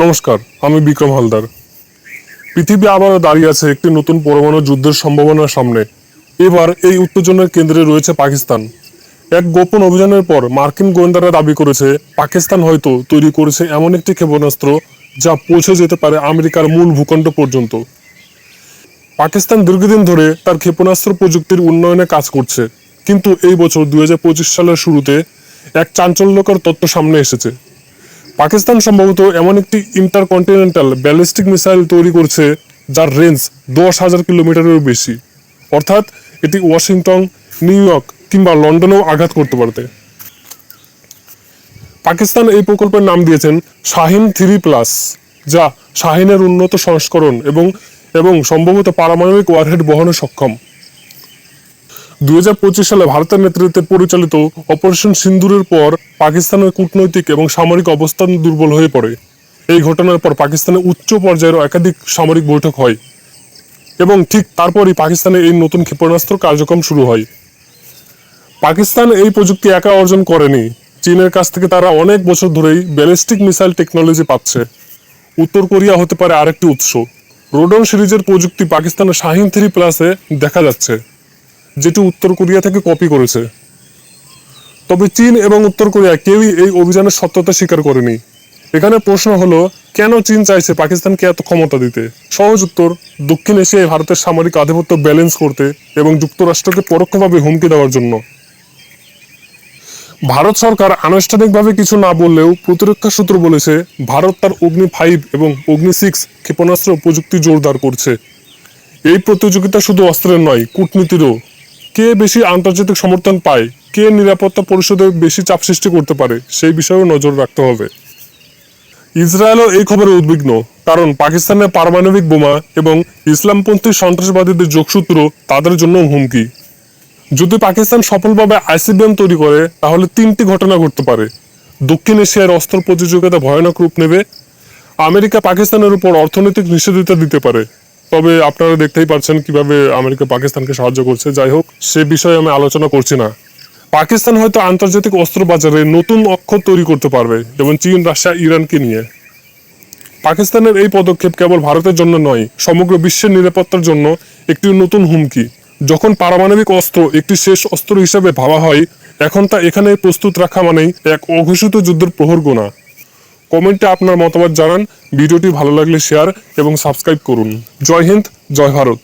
নমস্কার, আমি বিক্রম হালদার। পৃথিবী আবারও দাঁড়িয়ে আছে একটি নতুন পরমাণু যুদ্ধের সম্ভাবনার সামনে। এবার এই উত্তেজনার কেন্দ্রে রয়েছে পাকিস্তান। এক গোপন অভিযানের পর মার্কিন গোয়েন্দারা দাবি করেছে, পাকিস্তান হয়তো তৈরি করেছে এমন একটি ক্ষেপণাস্ত্র যা পৌঁছে যেতে পারে আমেরিকার মূল ভূখণ্ড পর্যন্ত। পাকিস্তান দীর্ঘদিন ধরে তার ক্ষেপণাস্ত্র প্রযুক্তির উন্নয়নে কাজ করছে। কিন্তু এই বছর দুই হাজার পঁচিশ সালের শুরুতে এক চাঞ্চল্যকর তথ্য সামনে এসেছে। পাকিস্তান সম্ভবত এমন একটি ইন্টারকন্টিনেন্টাল ব্যালিস্টিক মিসাইল তৈরি করছে যার রেঞ্জ দশ হাজার কিলোমিটারেরও বেশি। অর্থাৎ এটি ওয়াশিংটন, নিউ ইয়র্ক কিংবা লন্ডনেও আঘাত করতে পারতে পাকিস্তান এই প্রকল্পের নাম দিয়েছেন শাহিন থ্রি প্লাস, যা শাহিনের উন্নত সংস্করণ এবং এবং সম্ভবত পারমাণবিক ওয়ারহেড বহনে সক্ষম। দুই হাজার পঁচিশ সালে ভারতের নেতৃত্বে পরিচালিত অপারেশন সিন্দুরের পর পাকিস্তানের কূটনৈতিক এবং সামরিক অবস্থান দুর্বল হয়ে পড়ে। এই ঘটনার পর পাকিস্তানে উচ্চ পর্যায়ের একাধিক সামরিক বৈঠক হয় এবং ঠিক তারপরই পাকিস্তানে এই নতুন ক্ষেপণাস্ত্র কার্যক্রম শুরু হয়। পাকিস্তান এই প্রযুক্তি একা অর্জন করেনি। চীনের কাছ থেকে তারা অনেক বছর ধরেই ব্যালিস্টিক মিসাইল টেকনোলজি পাচ্ছে। উত্তর কোরিয়া হতে পারে আরেকটি উৎস। রোডন সিরিজের প্রযুক্তি পাকিস্তানের শাহিন থ্রি প্লাসে দেখা যাচ্ছে। যেটি উত্তর কোরিয়া থেকে কপি করেছে। তবে চীন এবং উত্তর কোরিয়া কেউই এই অভিযানের সত্যতা স্বীকার করেনি। এখানে প্রশ্ন হলো, কেন চীন চাইছে পাকিস্তানকে এত ক্ষমতা দিতে? সহজ উত্তর, দক্ষিণ এশিয়ায় ভারতের সামরিক আধিপত্য ব্যালেন্স করতে এবং যুক্তরাষ্ট্রকে পরোক্ষভাবে হুমকি দেওয়ার জন্য। ভারত সরকার আনুষ্ঠানিকভাবে কিছু না বললেও প্রতিরক্ষা সূত্র বলেছে, ভারত তার অগ্নি ফাইভ এবং অগ্নি সিক্স ক্ষেপণাস্ত্র প্রযুক্তি জোরদার করছে। এই প্রতিযোগিতা শুধু অস্ত্রের নয়, কূটনীতিরও। কে বেশি আন্তর্জাতিক সমর্থন পায়? কে নিরাপত্তা পরিষদে বেশি চাপ সৃষ্টি করতে পারে? সেই বিষয়েও নজর রাখতে হবে। ইসরায়েলও এই খবরে উদ্বিগ্ন, কারণ পাকিস্তানের পারমাণবিক বোমা এবং ইসলামপন্থী সন্ত্রাসবাদীদের যোগসূত্র তাদের জন্য হুমকি। যদি পাকিস্তান সফলভাবে আইসিবিএম তৈরি করে, তাহলে তিনটি ঘটনা ঘটতে পারে। দক্ষিণ এশিয়ার অস্ত্র প্রতিযোগিতা ভয়ানক রূপ নেবে। আমেরিকা পাকিস্তানের উপর অর্থনৈতিক নিষেধাজ্ঞা দিতে পারে। তবে আপনারা দেখতেই পাচ্ছেন কীভাবে আমেরিকা পাকিস্তানকে সাহায্য করছে। যাই হোক, সে বিষয়ে আমি আলোচনা করছি না। পাকিস্তান হয়তো আন্তর্জাতিক অস্ত্র বাজারে নতুন অক্ষর তৈরি করতে পারবে, যেমন চীন, রাশিয়া, ইরানকে নিয়ে। পাকিস্তানের এই পদক্ষেপ কেবল ভারতের জন্য নয়, সমগ্র বিশ্বের নিরাপত্তার জন্য একটি নতুন হুমকি। যখন পারমাণবিক অস্ত্র একটি শেষ অস্ত্র হিসেবে ভাবা হয়, এখন তা এখানে প্রস্তুত রাখা মানেই এক অঘোষিত যুদ্ধের প্রহর গোনা। কমেন্টে আপনার মতামত জানান। ভিডিওটি ভালো লাগলে শেয়ার এবং সাবস্ক্রাইব করুন। জয় হিন্দ, জয় ভারত।